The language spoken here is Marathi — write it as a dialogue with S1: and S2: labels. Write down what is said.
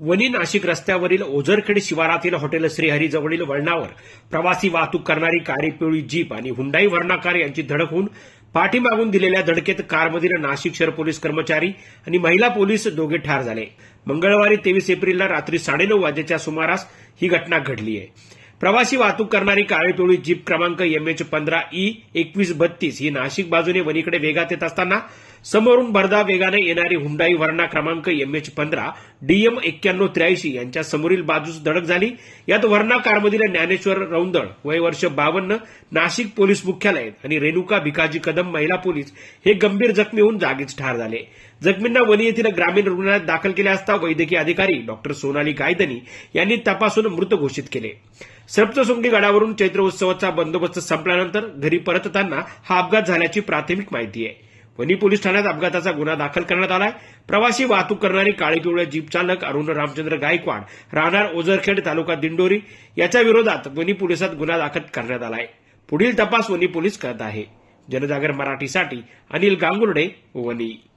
S1: वनी नाशिक रस्त्यावरील ओझरखेड शिवारातील हॉटेल श्रीहरीजवळील वळणावर प्रवासी वाहतूक करणारी काळी पिवळी जीप आणि हुंडाई वर्णाकार यांची धडक होऊन पाठीमागून दिलेल्या धडकेत कारमधील नाशिक शहर पोलीस कर्मचारी आणि महिला पोलीस दोघे ठार झाले. मंगळवारी तेवीस एप्रिलला रात्री साडेनऊ वाजेच्या सुमारास ही घटना घडली आहे. प्रवासी वाहतूक करणारी काळी पिवळी जीप क्रमांक एम एच पंधरा ई एकवीस बत्तीस ही नाशिक बाजूने वनीकडे वेगात येत असताना समोरून भरधाव वेगाने येणारी हुंडाई वर्णा क्रमांक एम एच पंधरा डीएम एक्क्याण्णव त्र्याऐंशी यांच्या समोरील बाजूस धडक झाली. यात वर्णा कारमधील ज्ञानेश्वर रौंदळ वय वर्ष बावन्न नाशिक पोलीस मुख्यालय आणि रेणुका भिकाजी कदम महिला पोलीस हे गंभीर जखमी होऊन जागीच ठार झाले. जखमींना वनी येथील ग्रामीण रुग्णालयात दाखल केले असता वैद्यकीय अधिकारी डॉक्टर सोनाली गायदनी यांनी तपासून मृत घोषित केले. सप्तसुंगी गडावरून चैत्र उत्सवाचा बंदोबस्त संपल्यानंतर घरी परतताना हा अपघात झाल्याची प्राथमिक माहिती आहे. वनी पोलीस ठाण्यात अपघाताचा गुन्हा दाखल करण्यात आलाय. प्रवासी वाहतूक करणारी काळी पिवळ्या जीप चालक अरुण रामचंद्र गायकवाड राहणार ओझरखेड तालुका दिंडोरी याच्या विरोधात वनी पोलिसात गुन्हा दाखल करण्यात आलाय. पुढील तपास वनी पोलीस करत आहे. जनजागर मराठीसाठी अनिल गांगुर्डे वनी